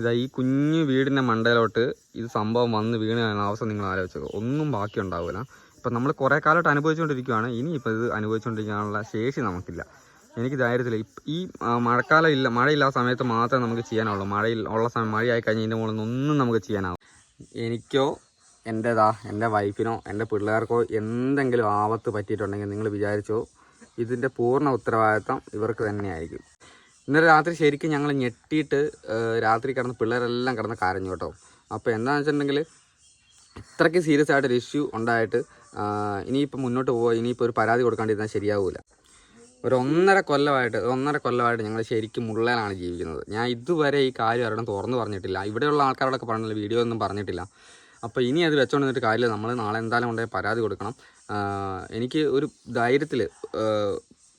ഇതാ ഈ കുഞ്ഞു വീടിന്റെ മണ്ടയിലോട്ട് ഇത് സംഭവം വന്ന് വീണ് അവസ്ഥ നിങ്ങൾ ആലോചിച്ചത് ഒന്നും ബാക്കി ഉണ്ടാവില്ല ഇപ്പം നമ്മൾ കുറേ കാലമായിട്ട് അനുഭവിച്ചുകൊണ്ടിരിക്കുകയാണ് ഇനിയിപ്പോൾ ഇത് അനുഭവിച്ചുകൊണ്ടിരിക്കാനുള്ള ശേഷി നമുക്കില്ല. എനിക്ക് ധൈര്യത്തില്ല ഇപ്പം ഈ മഴക്കാലം ഇല്ല മഴയില്ലാത്ത സമയത്ത് മാത്രമേ നമുക്ക് ചെയ്യാനുള്ളൂ. മഴയിൽ ഉള്ള സമയം മഴയായി കഴിഞ്ഞ് ഇതിന്റെ മുകളിൽ ഒന്നും നമുക്ക് ചെയ്യാനാവും. എനിക്കോ എന്റെതാ എന്റെ വൈഫിനോ എന്റെ പിള്ളേർക്കോ എന്തെങ്കിലും ആപത്ത് പറ്റിയിട്ടുണ്ടെങ്കിൽ നിങ്ങൾ വിചാരിച്ചോ ഇതിന്റെ പൂർണ ഉത്തരവാദിത്തം ഇവർക്ക് തന്നെയായിരിക്കും. ഇന്നലെ രാത്രി ശരിക്കും ഞങ്ങൾ ഞെട്ടിയിട്ട് രാത്രി കിടന്ന് പിള്ളേരെല്ലാം കിടന്ന് കരഞ്ഞു കേട്ടോ. അപ്പോൾ എന്താണെന്ന് വെച്ചിട്ടുണ്ടെങ്കിൽ ഇത്രയ്ക്ക് സീരിയസ് ആയിട്ടൊരു ഇഷ്യൂ ഉണ്ടായിട്ട് ഇനിയിപ്പോൾ മുന്നോട്ട് പോവുക ഇനിയിപ്പോൾ ഒരു പരാതി കൊടുക്കാണ്ടിരുന്നാൽ ശരിയാവില്ല ഒരു ഒന്നര കൊല്ലമായിട്ട് ഒന്നര കൊല്ലമായിട്ട് ഞങ്ങൾ ശരിക്കും മുള്ളയിലാണ് ജീവിക്കുന്നത്. ഞാൻ ഇതുവരെ ഈ കാര്യം ഒരിടം തുറന്നു പറഞ്ഞിട്ടില്ല. ഇവിടെയുള്ള ആൾക്കാരോടൊക്കെ പറഞ്ഞില്ല വീഡിയോ ഒന്നും പറഞ്ഞിട്ടില്ല. അപ്പോൾ ഇനി അത് വെച്ചോണ്ട് നിന്നിട്ട് കാര്യമില്ല. നമ്മൾ നാളെ എന്തായാലും കൊണ്ടുപോയി പരാതി കൊടുക്കണം. എനിക്ക് ഒരു ധൈര്യത്തിൽ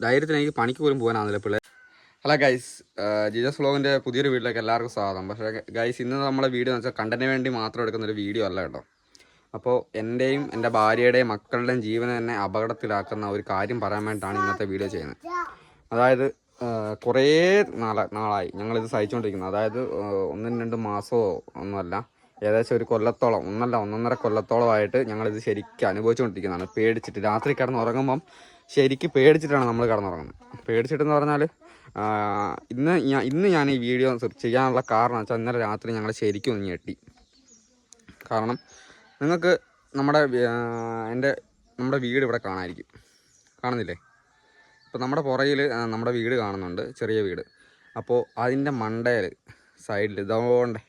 ധൈര്യത്തിൽ എനിക്ക് പണിക്ക് പോലും പോകാനാവില്ല പിള്ളേർ ഹലോ ഗൈസ് ജിജസ് വ്ലോഗിന്റെ പുതിയൊരു വീട്ടിലേക്ക് എല്ലാവർക്കും സ്വാഗതം. പക്ഷേ ഗൈസ് ഇന്ന് നമ്മളെ വീഡിയോ എന്ന് വെച്ചാൽ കണ്ടന് വേണ്ടി മാത്രം എടുക്കുന്ന ഒരു വീഡിയോ അല്ല കേട്ടോ. അപ്പോൾ എന്റെയും എന്റെ ഭാര്യയുടെയും മക്കളുടെയും ജീവനെ തന്നെ അപകടത്തിലാക്കുന്ന ഒരു കാര്യം പറയാൻ വേണ്ടിയിട്ടാണ് ഇന്നത്തെ വീഡിയോ ചെയ്യുന്നത്. അതായത് ആ, കുറേ നാള നാളായി ഞങ്ങളിത് സഹിച്ചുകൊണ്ടിരിക്കുന്നത് അതായത് ആ, ഒന്നും രണ്ടും മാസമോ ഒന്നുമല്ല ഏകദേശം ഒരു കൊല്ലത്തോളം ഒന്നല്ല ഒന്നൊന്നര കൊല്ലത്തോളമായിട്ട് ഞങ്ങളിത് ശരിക്കും അനുഭവിച്ചുകൊണ്ടിരിക്കുന്നതാണ്. പേടിച്ചിട്ട് രാത്രി കിടന്നുറങ്ങുമ്പം ശരിക്കും പേടിച്ചിട്ടാണ് നമ്മൾ കിടന്നുറങ്ങുന്നത്. പേടിച്ചിട്ടെന്ന് പറഞ്ഞാൽ ഇന്ന് ഞാൻ ഇന്ന് ഞാൻ ഈ വീഡിയോ ചെയ്യാനുള്ള കാരണം വെച്ചാൽ ഇന്നലെ രാത്രി ഞങ്ങൾ ശരിക്കും ഒന്ന് ഞെട്ടി. കാരണം നിങ്ങൾക്ക് നമ്മുടെ എന്റെ നമ്മുടെ വീട് ഇവിടെ കാണാമായിരിക്കും കാണുന്നില്ലേ? ഇപ്പോൾ നമ്മുടെ പുറകിൽ നമ്മുടെ വീട് കാണുന്നുണ്ട് ചെറിയ വീട്. അപ്പോൾ അതിന്റെ മണ്ടയിൽ സൈഡിൽ ഇതോണ്ടേ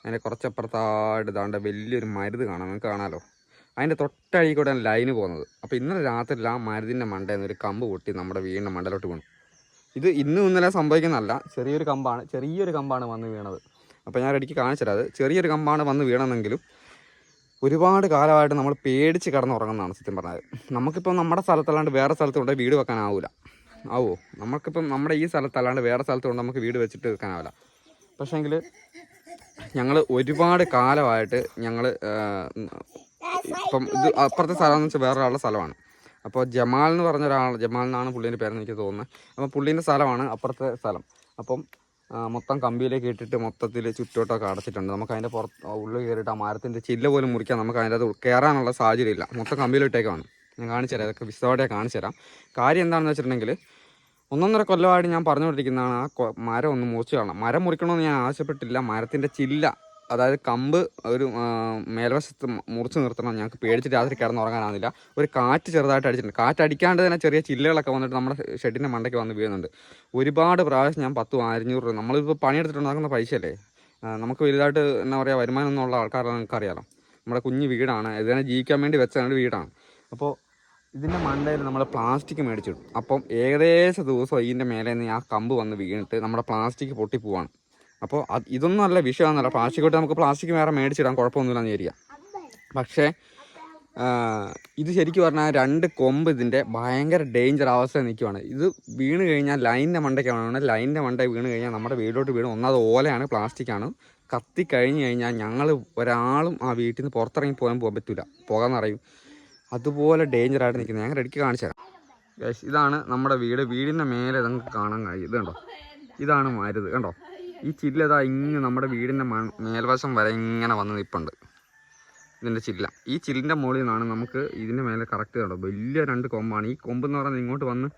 അതിന്റെ കുറച്ചപ്പുറത്തായിട്ട് ഇതാണ്ട് വലിയൊരു മരുത് കാണാം. നിങ്ങൾക്ക് കാണാമല്ലോ അതിന്റെ തൊട്ടഴി ലൈന് പോകുന്നത്. അപ്പോൾ ഇന്നലെ രാത്രിയിൽ ആ മരുതിന്റെ മണ്ടയിൽ നിന്ന് ഒരു കമ്പ് പൊട്ടി നമ്മുടെ വീടിന്റെ മണ്ടയിലോട്ട് വീണു. ഇത് ഇന്നും ഇന്നലെ സംഭവിക്കുന്നതല്ല. ചെറിയൊരു കമ്പാണ് ചെറിയൊരു കമ്പാണ് വന്ന് വീണത്. അപ്പോൾ ഞാൻ ഇടയ്ക്ക് കാണിച്ചുതരാം അത് ചെറിയൊരു കമ്പാണ് വന്ന് വീണമെങ്കിലും ഒരുപാട് കാലമായിട്ട് നമ്മൾ പേടിച്ച് കിടന്നുറങ്ങുന്നതാണ് സത്യം പറഞ്ഞാൽ നമുക്കിപ്പോൾ നമ്മുടെ സ്ഥലത്തല്ലാണ്ട് വേറെ സ്ഥലത്ത് കൊണ്ട് വീട് വെക്കാനാവില്ല ആവോ? നമുക്കിപ്പം നമ്മുടെ ഈ സ്ഥലത്തല്ലാണ്ട് വേറെ സ്ഥലത്ത് കൊണ്ട് നമുക്ക് വീട് വെച്ചിട്ട് വെക്കാനാവില്ല പക്ഷേങ്കിൽ ഞങ്ങൾ ഒരുപാട് കാലമായിട്ട് ഞങ്ങൾ ഇപ്പം ഇത് അപ്പുറത്തെ സ്ഥലം എന്ന് വെച്ചാൽ വേറെ ഒരാളുടെ സ്ഥലമാണ്. അപ്പോൾ ജമാൽ എന്ന് പറഞ്ഞ ഒരാൾ ജമാൽ എന്നാണ് പുള്ളീന്റെ പേരെന്ന് എനിക്ക് തോന്നുന്നത് അപ്പോൾ പുള്ളീന്റെ സ്ഥലമാണ് അപ്പുറത്തെ സ്ഥലം. അപ്പം മൊത്തം കമ്പിയിലേക്ക് ഇട്ടിട്ട് മൊത്തത്തിൽ ചുറ്റോട്ടൊക്കെ അടച്ചിട്ടുണ്ട്. നമുക്ക് അതിന്റെ പുറത്ത് ഉള്ളിൽ കയറിയിട്ട് ആ മരത്തിന്റെ ചില്ല പോലും മുറിക്കാൻ നമുക്ക് അതിന്റെ അത് കയറാനുള്ള സാഹചര്യമില്ല മൊത്തം കമ്പിയിലിട്ടേക്കാണ് ഞാൻ കാണിച്ചു തരാം. ഇതൊക്കെ വിശദമായിട്ട് കാണിച്ചു തരാം. കാര്യം എന്താണെന്ന് വെച്ചിട്ടുണ്ടെങ്കിൽ ഒന്നൊന്നര കൊല്ലമായിട്ട് ഞാൻ പറഞ്ഞുകൊണ്ടിരിക്കുന്നതാണ് ആ മരം ഒന്ന് മുറിച്ച് കാണണം മരം മുറിക്കണമെന്ന് ഞാൻ ആവശ്യപ്പെട്ടില്ല മരത്തിന്റെ ചില്ല അതായത് കമ്പ് ഒരു മേൽവശത്ത് മുറിച്ച് നിർത്തണം. ഞങ്ങൾക്ക് പേടിച്ചിട്ട് രാത്രി ഉറങ്ങാനാവുന്നില്ല. ഒരു കാറ്റ് ചെറുതായിട്ട് അടിച്ചിട്ടുണ്ട്. കാറ്റ് അടിക്കാണ്ട് തന്നെ ചെറിയ ചില്ലകളൊക്കെ വന്നിട്ട് നമ്മുടെ ഷെഡിന്റെ മണ്ടയ്ക്ക് വന്ന് വീഴുന്നുണ്ട്. ഒരുപാട് പ്രാവശ്യം ഞാൻ പത്തും അഞ്ഞൂറ് രൂപ നമ്മളിപ്പോൾ പണിയെടുത്തിട്ടുണ്ടാക്കുന്ന പൈസയല്ലേ? നമുക്ക് വലുതായിട്ട് എന്താ പറയുക വരുമാനം ഒന്നുള്ള ആൾക്കാരാണ് നമുക്കറിയാലോ. നമ്മുടെ കുഞ്ഞു വീടാണ്. ഇതിനെ ജീവിക്കാൻ വേണ്ടി വെച്ച വീടാണ്. അപ്പോൾ ഇതിന്റെ മണ്ടയിൽ നമ്മൾ പ്ലാസ്റ്റിക് മേടിച്ചിടും. അപ്പം ഏകദേശം ദിവസം ഇതിന്റെ മേലെ നിന്ന് ആ കമ്പ് വന്ന് വീണിട്ട് നമ്മുടെ പ്ലാസ്റ്റിക് പൊട്ടിപ്പോവാണ്. അപ്പോൾ അത് ഇതൊന്നും അല്ല വിഷയമെന്നല്ല പ്ലാസ്റ്റിക് തൊട്ട് നമുക്ക് പ്ലാസ്റ്റിക് വേറെ മേടിച്ചിടാം കുഴപ്പമൊന്നുമില്ലെന്ന് വിചാരിക്കാം പക്ഷേ ഇത് ശരിക്കും പറഞ്ഞാൽ രണ്ട് കൊമ്പ് ഇതിന്റെ ഭയങ്കര ഡേഞ്ചർ അവസ്ഥയിൽ നിൽക്കുവാണ്. ഇത് വീണ് കഴിഞ്ഞാൽ ലൈനിന്റെ മണ്ടയ്ക്കാണ്. ലൈനിന്റെ മണ്ടയിൽ വീണ് കഴിഞ്ഞാൽ നമ്മുടെ വീടോട്ട് വീണ് ഒന്നാമത് ഓലയാണ് പ്ലാസ്റ്റിക്കാണ്. കത്തി കഴിഞ്ഞ് കഴിഞ്ഞാൽ ഞങ്ങൾ ഒരാളും ആ വീട്ടിൽ നിന്ന് പുറത്തിറങ്ങി പോകാൻ പോകാൻ പറ്റില്ല പോകാമെന്ന് അറിയും അതുപോലെ ഡേഞ്ചറായിട്ട് നിൽക്കുന്നത്. ഞങ്ങൾ ഇടയ്ക്ക് കാണിച്ചു തരാം. ഇതാണ് നമ്മുടെ വീട്. വീടിന്റെ മേലെ നിങ്ങൾക്ക് കാണാൻ കഴിയും. ഇത് കണ്ടോ? ഇതാണ് മരുത്. കണ്ടോ? ഈ ചില്ലതാ ഇങ്ങനെ നമ്മുടെ വീടിന്റെ മേൽവശം വരെ ഇങ്ങനെ വന്ന് നിൽപ്പുണ്ട് ഇതിന്റെ ചില്ല. ഈ ചില്ലിന്റെ മുകളിൽ നിന്നാണ് നമുക്ക് ഇതിന്റെ മേലെ കറക്റ്റ് കണ്ടോ? വലിയ രണ്ട് കൊമ്പാണ്. ഈ കൊമ്പ് എന്ന് പറയുന്നത് ഇങ്ങോട്ട് വന്ന്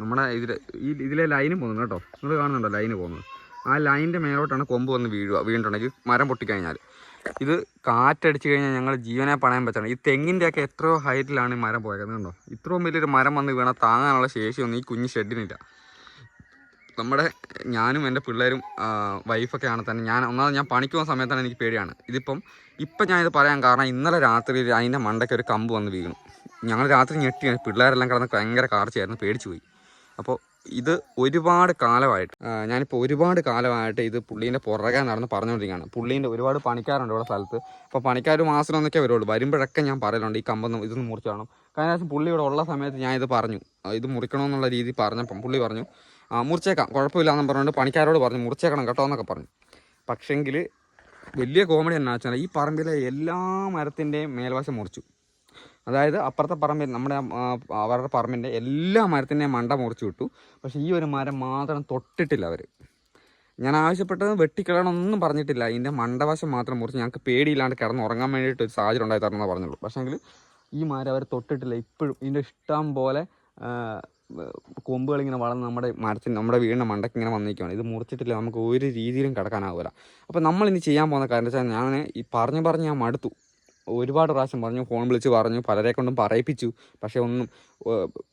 നമ്മുടെ ഇതിൽ ഈ ഇതിലെ ലൈന് പോകുന്നത് കേട്ടോ. നിങ്ങൾ കാണുന്നുണ്ടോ ലൈന് പോകുന്നത്? ആ ലൈനിന്റെ മേലോട്ടാണ് കൊമ്പ് വന്ന് വീഴുക വീണിട്ടുണ്ടെങ്കിൽ മരം പൊട്ടിക്കഴിഞ്ഞാൽ. ഇത് കാറ്റടിച്ച് കഴിഞ്ഞാൽ ഞങ്ങൾ ജീവനെ പണയാൻ പറ്റണം ഈ തെങ്ങിന്റെയൊക്കെ എത്രയോ ഹൈറ്റിലാണ് ഈ മരം പോയത് കണ്ടോ? ഇത്രയും വലിയൊരു മരം വന്ന് വീണാൽ താങ്ങാനുള്ള ശേഷിയൊന്നും ഈ കുഞ്ഞ് ഷെഡിനില്ല. നമ്മുടെ ഞാനും എന്റെ പിള്ളേരും വൈഫൊക്കെ ആണ് തന്നെ. ഞാൻ ഒന്നാമത് ഞാൻ പണിക്ക് പോകുന്ന സമയത്താണ് എനിക്ക് പേടിയാണ്. ഇതിപ്പം ഇപ്പം ഞാനിത് പറയാൻ കാരണം ഇന്നലെ രാത്രി അതിന്റെ മണ്ടയ്ക്ക് ഒരു കമ്പ് വന്ന് വീണു. ഞങ്ങൾ രാത്രി ഞെട്ടി പിള്ളേരെല്ലാം കിടന്ന് ഭയങ്കര കാർച്ചയായിരുന്നു പേടിച്ചു പോയി. അപ്പോൾ ഇത് ഒരുപാട് കാലമായിട്ട് ഞാനിപ്പോൾ ഒരുപാട് കാലമായിട്ട് ഇത് പുള്ളീന്റെ പുറകെ നടന്ന് പറഞ്ഞുകൊണ്ടിരിക്കുകയാണ് പുള്ളീന്റെ ഒരുപാട് പണിക്കാരുണ്ട് ഇവിടെ സ്ഥലത്ത്. അപ്പോൾ പണിക്കാർ മാസത്തിലൊന്നൊക്കെ വരുള്ളൂ. വരുമ്പോഴൊക്കെ ഞാൻ പറയലുണ്ട് ഈ കമ്പൊന്നും ഇതൊന്ന് മുറിച്ചാണോ കഴിഞ്ഞ പ്രാവശ്യം പുള്ളി ഇവിടെ ഉള്ള സമയത്ത് ഞാൻ ഇത് പറഞ്ഞു. ഇത് മുറിക്കണമെന്നുള്ള രീതി പറഞ്ഞപ്പം പുള്ളി പറഞ്ഞു മുറിച്ചേക്കാം കുഴപ്പമില്ല എന്ന് പറഞ്ഞുകൊണ്ട് പണിക്കാരോട് പറഞ്ഞു മുറിച്ചേക്കണം കേട്ടോ എന്നൊക്കെ പറഞ്ഞു. പക്ഷേങ്കിൽ വലിയ കോമഡി എന്നാ വെച്ചാൽ ഈ പറമ്പിലെ എല്ലാ മരത്തിന്റെയും മേൽവശം മുറിച്ചു. അതായത് അപ്പുറത്തെ പറമ്പിൽ നമ്മുടെ അവരുടെ പറമ്പിന്റെ എല്ലാ മരത്തിന്റെയും മണ്ട മുറിച്ചു വിട്ടു. പക്ഷേ ഈ ഒരു മരം മാത്രം തൊട്ടിട്ടില്ല അവർ ഞാൻ ആവശ്യപ്പെട്ടത് വെട്ടിക്കളയണമെന്നൊന്നും പറഞ്ഞിട്ടില്ല. ഇതിന്റെ മണ്ടവശം മാത്രം മുറിച്ച് ഞങ്ങൾക്ക് പേടിയില്ലാണ്ട് കിടന്ന് ഉറങ്ങാൻ വേണ്ടിയിട്ട് ഒരു സാഹചര്യം ഉണ്ടായി തരണമെന്ന് പറഞ്ഞുള്ളൂ. പക്ഷേങ്കിൽ ഈ മരം അവർ തൊട്ടിട്ടില്ല. ഇപ്പോഴും ഇതിന്റെ ഇഷ്ടം പോലെ കൊമ്പുകളിങ്ങനെ വളർന്ന് നമ്മുടെ മരത്തിന് നമ്മുടെ വീടിന്റെ മണ്ടയ്ക്ക് ഇങ്ങനെ വന്നിരിക്കുകയാണ്. ഇത് മുറിച്ചിട്ടില്ല. നമുക്ക് ഒരു രീതിയിലും കിടക്കാനാവില്ല. അപ്പോൾ നമ്മൾ ഇനി ചെയ്യാൻ പോകുന്ന കാര്യം വെച്ചാൽ ഞാൻ ഈ പറഞ്ഞു പറഞ്ഞ് ഞാൻ മടുത്തു. ഒരുപാട് പ്രാവശ്യം പറഞ്ഞു ഫോൺ വിളിച്ച് പറഞ്ഞു പലരെ കൊണ്ടും പറയിപ്പിച്ചു. പക്ഷേ ഒന്നും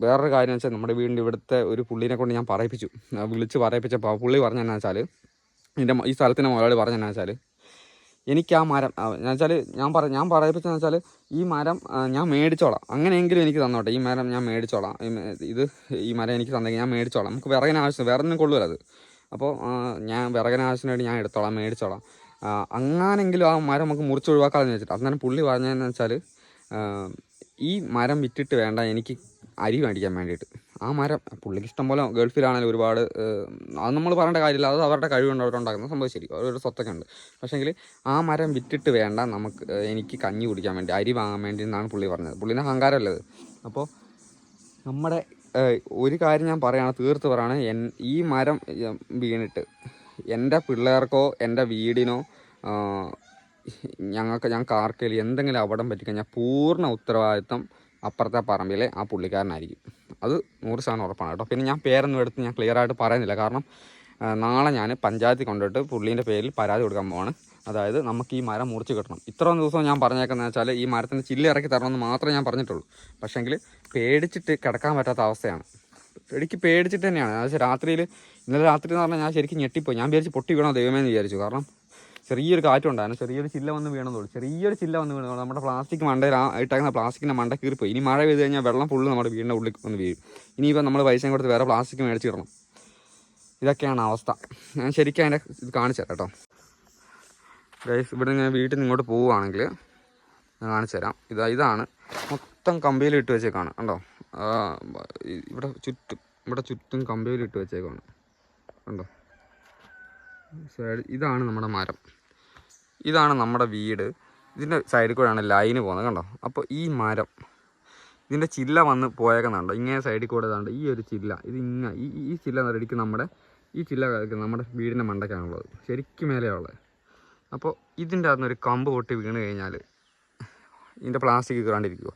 വേറൊരു കാര്യം വെച്ചാൽ നമ്മുടെ വീടിന്റെ ഇവിടുത്തെ ഒരു പുള്ളിനെ കൊണ്ട് ഞാൻ പറയിപ്പിച്ചു. വിളിച്ച് പറയിപ്പിച്ചപ്പോൾ പുള്ളി പുള്ളി പറഞ്ഞെന്നു വെച്ചാൽ എന്റെ ഈ സ്ഥലത്തിന്റെ പറഞ്ഞു പറഞ്ഞെന്നു വെച്ചാൽ എനിക്ക് ആ മരം എന്നുവെച്ചാൽ ഞാൻ പറ ഞാൻ പറയിപ്പിച്ചെന്ന് വെച്ചാൽ ഈ മരം ഞാൻ മേടിച്ചോളാം. അങ്ങനെയെങ്കിലും എനിക്ക് തന്നോട്ടെ. ഈ മരം ഞാൻ മേടിച്ചോളാം. ഇത് ഈ മരം എനിക്ക് തന്നെങ്കിൽ ഞാൻ മേടിച്ചോളാം. നമുക്ക് വിറകിന് ആവശ്യം വേറെ ഒന്നും കൊള്ളുമല്ലോ അത്. അപ്പോൾ ഞാൻ വിറകിന് ആവശ്യത്തിനായിട്ട് ഞാൻ എടുത്തോളാം മേടിച്ചോളാം. അങ്ങാനെങ്കിലും ആ മരം നമുക്ക് മുറിച്ച് വെച്ചിട്ട് അന്നേരം പുള്ളി പറഞ്ഞതെന്ന് വെച്ചാൽ ഈ മരം വിറ്റിട്ട് വേണ്ട എനിക്ക് അരി മേടിക്കാൻ വേണ്ടിയിട്ട്. ആ മരം പുള്ളിക്ക് ഇഷ്ടം പോലെ ഗൾഫിലാണെങ്കിലും ഒരുപാട് അത് നമ്മൾ പറയേണ്ട കാര്യമില്ല. അത് അവരുടെ കഴിവുണ്ട് അവരുണ്ടാക്കുന്ന സംഭവം ശരി. അവരുടെ സ്വത്തൊക്കെ ഉണ്ട്. പക്ഷേങ്കിൽ ആ മരം വിറ്റിട്ട് വേണ്ട നമുക്ക് എനിക്ക് കഞ്ഞി കുടിക്കാൻ വേണ്ടി അരി വാങ്ങാൻ വേണ്ടി എന്നാണ് പുള്ളി പറഞ്ഞത്. പുള്ളിന്റെ അഹങ്കാരമല്ലത് അപ്പോൾ നമ്മുടെ ഒരു കാര്യം ഞാൻ പറയുകയാണ് തീർത്ത് പറയുകയാണ് ഈ മരം വീണിട്ട് എന്റെ പിള്ളേർക്കോ എന്റെ വീടിനോ ഞങ്ങൾക്ക് ഞങ്ങൾക്ക് ആർക്കെങ്കിലും എന്തെങ്കിലും അപകടം പറ്റിക്കഴിഞ്ഞാൽ പൂർണ ഉത്തരവാദിത്തം അപ്പുറത്തെ പറമ്പിലെ ആ പുള്ളിക്കാരനായിരിക്കും. അത് നൂറ് ശതമാനം ഉറപ്പാണ് കേട്ടോ. പിന്നെ ഞാൻ പേരൊന്നും എടുത്ത് ഞാൻ ക്ലിയർ ആയിട്ട് പറയുന്നില്ല. കാരണം നാളെ ഞാൻ പഞ്ചായത്തിൽ കൊണ്ടിട്ട് പുള്ളീന്റെ പേരിൽ പരാതി കൊടുക്കാൻ പോവാണ്. അതായത് നമുക്ക് ഈ മരം മുറിച്ച് കിട്ടണം. ഇത്രയും ദിവസം ഞാൻ പറഞ്ഞേക്കുന്നത് വെച്ചാൽ ഈ മരത്തിന് ചില്ല് ഇറക്കി തരണമെന്ന് മാത്രമേ ഞാൻ പറഞ്ഞിട്ടുള്ളൂ. പക്ഷേങ്കിൽ പേടിച്ചിട്ട് കിടക്കാൻ പറ്റാത്ത അവസ്ഥയാണ്. എനിക്ക് പേടിച്ചിട്ട് തന്നെയാണ്. അതായത് രാത്രിയിൽ ഇന്നലെ രാത്രി എന്ന് പറഞ്ഞാൽ ഞാൻ ശരിക്കും ഞെട്ടിപ്പോയി. ഞാൻ വിചാരിച്ച് പൊട്ടി വീണോ ദൈവമേ എന്ന് വിചാരിച്ചു. കാരണം ചെറിയൊരു കാറ്റുണ്ടായിരുന്നു. ചെറിയൊരു ചില്ല വന്ന് വീണെന്നുള്ളൂ ചെറിയൊരു ചില്ല വന്ന് വീണു നമ്മുടെ പ്ലാസ്റ്റിക് മണ്ടയിൽ ഇട്ടാക്കുന്ന പ്ലാസ്റ്റിക്കിന്റെ മണ്ട കീറിപ്പോയി. ഇനി മഴ പെയ്ത് കഴിഞ്ഞാൽ വെള്ളം ഫുള്ള് നമ്മുടെ വീടിന്റെ ഉള്ളിൽ വന്ന് വീഴും. ഇനിയിപ്പോൾ നമ്മൾ പൈസയും കൊടുത്ത് വേറെ പ്ലാസ്റ്റിക് മേടിച്ചിടണം ഇതൊക്കെയാണ് അവസ്ഥ. ഞാൻ ശരിക്കും അതിന്റെ ഇത് കാണിച്ചു തരാം കേട്ടോ. ഇവിടെ ഞാൻ വീട്ടിൽ നിന്ന് ഇങ്ങോട്ട് പോവുകയാണെങ്കിൽ ഞാൻ കാണിച്ചു തരാം. ഇതാ ഇതാണ്. മൊത്തം കമ്പിയിൽ ഇട്ട് വെച്ചേക്കാണ്. കണ്ടോ? ഇവിടെ ചുറ്റും ഇവിടെ ചുറ്റും കമ്പിയിൽ ഇട്ട് വെച്ചേക്കാണ്. കണ്ടോ? സൈഡ് ഇതാണ് നമ്മുടെ മരം. ഇതാണ് നമ്മുടെ വീട്. ഇതിന്റെ സൈഡിൽ കൂടെയാണ് ലൈന് പോകുന്നത്. കണ്ടോ? അപ്പോൾ ഈ മരം ഇതിന്റെ ചില്ല വന്ന് പോയേക്കുന്നുണ്ടോ ഇങ്ങനെ സൈഡിൽ കൂടെ ഇതാണ്ട് ഈ ഒരു ചില്ല ഇത് ഇങ്ങനെ ഈ ഈ- ചില്ല റെഡിക്ക് നമ്മുടെ ഈ ചില്ല നമ്മുടെ വീടിന്റെ മണ്ടയ്ക്കാണുള്ളത് ശരിക്കും മേലെയുള്ളത് അപ്പോൾ ഇതിന്റെ അകത്തുനിന്ന് ഒരു കമ്പ് പൊട്ടി വീണ് കഴിഞ്ഞാൽ ഇതിന്റെ പ്ലാസ്റ്റിക് കീറാണ്ടിരിക്കുമോ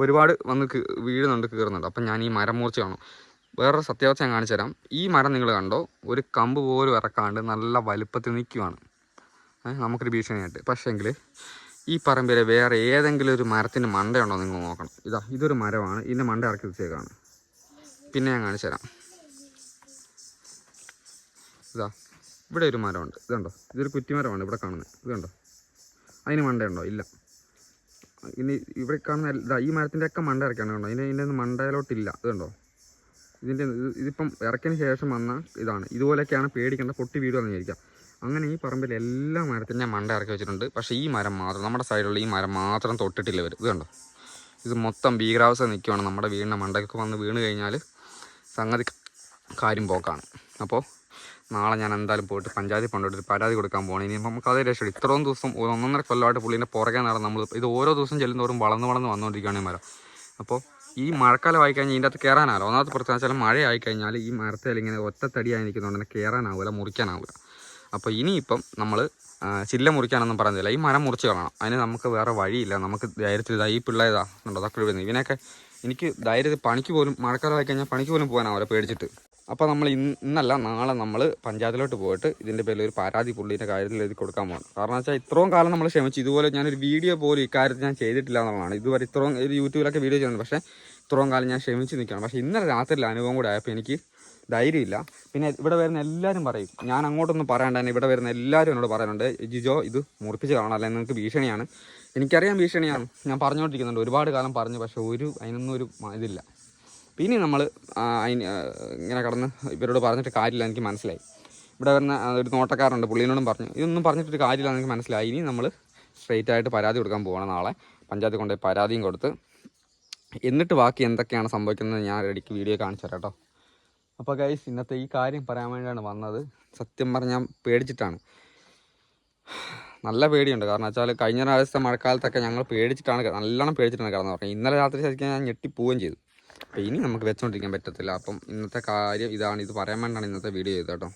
ഒരുപാട് വന്ന് വീഴുന്നുണ്ട് കീറുന്നുണ്ട്. അപ്പം ഞാൻ ഈ മരം മൂർച്ച കാണും. വേറൊരു സത്യാവസ്ഥ ഞാൻ കാണിച്ചു തരാം ഈ മരം നിങ്ങൾ കണ്ടോ? ഒരു കമ്പ് പോലും ഇറക്കാണ്ട് നല്ല വലുപ്പത്തിൽ നിൽക്കുവാണ്. നമുക്കൊരു ഭീഷണിയായിട്ട്. പക്ഷേങ്കിൽ ഈ പറമ്പിലെ വേറെ ഏതെങ്കിലും ഒരു മരത്തിന് മണ്ടയുണ്ടോ നിങ്ങൾ നോക്കണം. ഇതാ ഇതൊരു മരമാണ്. ഇതിന്റെ മണ്ട ഇറക്കി വെച്ചേക്കാണ്. പിന്നെ ഞാൻ കാണിച്ചു തരാം ഇതാ ഇവിടെ ഒരു മരമുണ്ട്. ഇതുണ്ടോ? ഇതൊരു കുറ്റിമരമാണ് ഇവിടെ കാണുന്നത്. ഇതുണ്ടോ അതിന് മണ്ടയുണ്ടോ? ഇല്ല. ഇനി ഇവിടെ കാണുന്ന ഇതാ ഈ മരത്തിന്റെ ഒക്കെ മണ്ട ഇറക്കാണ് കണ്ടോ? ഇനി ഇതിന്റെ മണ്ടയിലോട്ടില്ല. ഇത് കണ്ടോ ഇതിന്റെ ഇതിപ്പം ഇറക്കിയതിന് ശേഷം വന്ന ഇതാണ്. ഇതുപോലെയൊക്കെയാണ് പേടിക്കേണ്ട പൊട്ടി വീട് വന്നിരിക്കാം അങ്ങനെ ഈ പറമ്പിൽ എല്ലാ മരത്തിന്റെ മണ്ട ഇറക്കി വെച്ചിട്ടുണ്ട്. പക്ഷേ ഈ മരം മാത്രം നമ്മുടെ സൈഡിലുള്ള ഈ മരം മാത്രം തൊട്ടിട്ടില്ല ഇവർ ഇത് കണ്ടോ ഇത് മൊത്തം ഭീകരാവസ്ഥ നിൽക്കുവാണ്. നമ്മുടെ വീടിന്റെ മണ്ടയ്ക്ക് വന്ന് വീണ് കഴിഞ്ഞാൽ സംഗതി കാര്യം പോക്കാണ്. അപ്പോൾ നാളെ ഞാൻ എന്തായാലും പോയിട്ട് പഞ്ചായത്തിൽ കൊണ്ടുപോയിട്ട് പരാതി കൊടുക്കാൻ പോകണം ഇനി നമുക്ക് അതേ രക്ഷ ഇത്രയും ദിവസം ഒന്നൊന്നര കൊല്ലമായിട്ട് പുള്ളീന്റെ പുറകെ നടന്ന് നമ്മൾ ഇത് ഓരോ ദിവസം ചെല്ലുന്നതോറും വളർന്ന് വളർന്ന് വന്നുകൊണ്ടിരിക്കുകയാണ് മരം. അപ്പോൾ ഈ മഴക്കാലം ആയി കഴിഞ്ഞാൽ ഇതിന്റെ അകത്ത് കയറാനാവില്ല ഒന്നാമത്തെ പ്രശ്നം വെച്ചാൽ മഴ ആയിക്കഴിഞ്ഞാൽ ഈ മരത്തിൽ ഇങ്ങനെ ഒറ്റത്തടിയായി നിൽക്കുന്നതുകൊണ്ട് തന്നെ കയറാനാവില്ല മുറിക്കാനാവില്ല അപ്പോൾ ഇനിയിപ്പം നമ്മൾ ചില്ല മുറിക്കാനൊന്നും പറഞ്ഞില്ല. ഈ മരം മുറിച്ച് കളയണം. അതിന് നമുക്ക് വേറെ വഴിയില്ല. നമുക്ക് ധൈര്യത്തിൽ ഇതാ ഈ പിള്ളേതാ ഉണ്ടോ അതൊക്കെ ഇവനൊക്കെ എനിക്ക് ധൈര്യത്തിൽ പണിക്ക് പോലും മഴക്കാലമായി കഴിഞ്ഞാൽ പണിക്ക് പോലും പോകാനാവില്ല പേടിച്ചിട്ട്. അപ്പോൾ നമ്മൾ ഇന്ന് ഇന്നല്ല നാളെ നമ്മൾ പഞ്ചായത്തിലോട്ട് പോയിട്ട് ഇതിന്റെ പേരിൽ ഒരു പരാതി പുള്ളീന്റെ കാര്യത്തിൽ എഴുതി കൊടുക്കാൻ പോകണം കാരണം വെച്ചാൽ ഇത്രയും കാലം നമ്മൾ ക്ഷമിച്ചു. ഇതുപോലെ ഞാനൊരു വീഡിയോ പോലും ഇക്കാര്യത്തിൽ ഞാൻ ചെയ്തിട്ടില്ല എന്നുള്ളതാണ്. ഇതുവരെ ഇത്രയും ഒരു യൂട്യൂബിലൊക്കെ വീഡിയോ ചെയ്യുന്നത് പക്ഷേ ഇത്രയും കാലം ഞാൻ ക്ഷമിച്ച് നിൽക്കണം പക്ഷേ ഇന്നലെ രാത്രിയിലെ അനുഭവം കൂടെ ആയപ്പോൾ എനിക്ക് ധൈര്യമില്ല. പിന്നെ ഇവിടെ വരുന്ന എല്ലാവരും പറയും. ഞാൻ അങ്ങോട്ടൊന്നും പറയാണ്ട്. തന്നെ ഇവിടെ വരുന്ന എല്ലാവരും എന്നോട് പറയാനുണ്ട് ജിജോ ഇത് മുറിപ്പിച്ച് കാണാം അല്ലെങ്കിൽ നിങ്ങൾക്ക് ഭീഷണിയാണ്. എനിക്കറിയാം ഭീഷണിയാണ്. ഞാൻ പറഞ്ഞുകൊണ്ടിരിക്കുന്നുണ്ട്. ഒരുപാട് കാലം പറഞ്ഞു. പക്ഷേ ഒരു അതിനൊന്നും ഒരു ഇതില്ല. പിന്നെ നമ്മൾ ഇങ്ങനെ കടന്ന് ഇവരോട് പറഞ്ഞിട്ട് കാര്യമില്ല എനിക്ക് മനസ്സിലായി. ഇവിടെ വരുന്ന ഒരു നോട്ടക്കാരുണ്ട് പുള്ളിനോടും പറഞ്ഞു. ഇതൊന്നും പറഞ്ഞിട്ടൊരു കാര്യമില്ല എനിക്ക് മനസ്സിലായി. ഇനി നമ്മൾ സ്ട്രെയിറ്റ് ആയിട്ട് പരാതി കൊടുക്കാൻ പോകണം നാളെ. പഞ്ചായത്തിൽ കൊണ്ടുപോയി പരാതിയും കൊടുത്ത്. എന്നിട്ട് ബാക്കി എന്തൊക്കെയാണ് സംഭവിക്കുന്നത് ഞാൻ ഇടയ്ക്ക് വീഡിയോ കാണിച്ചു തരാം കേട്ടോ. അപ്പോൾ ഗൈസ് ഇന്നത്തെ ഈ കാര്യം പറയാൻ വേണ്ടിയാണ് വന്നത്. സത്യം പറഞ്ഞാൽ പേടിച്ചിട്ടാണ്. നല്ല പേടിയുണ്ട്. കാരണം വെച്ചാൽ കഴിഞ്ഞ പ്രാവശ്യത്തെ മഴക്കാലത്തൊക്കെ ഞങ്ങൾ പേടിച്ചിട്ടാണ് നല്ലോണം പേടിച്ചിട്ടാണ് കിടന്നു പറഞ്ഞത് ഇന്നലെ രാത്രി ശരിക്കും ഞാൻ ഞെട്ടിപ്പോവുകയും ചെയ്തു. അപ്പോൾ ഇനി നമുക്ക് വെച്ചോണ്ടിരിക്കാൻ പറ്റത്തില്ല. അപ്പം ഇന്നത്തെ കാര്യം ഇതാണ്. ഇത് പറയാൻ വേണ്ടിയാണ് ഇന്നത്തെ വീഡിയോ ചെയ്തത് കേട്ടോ.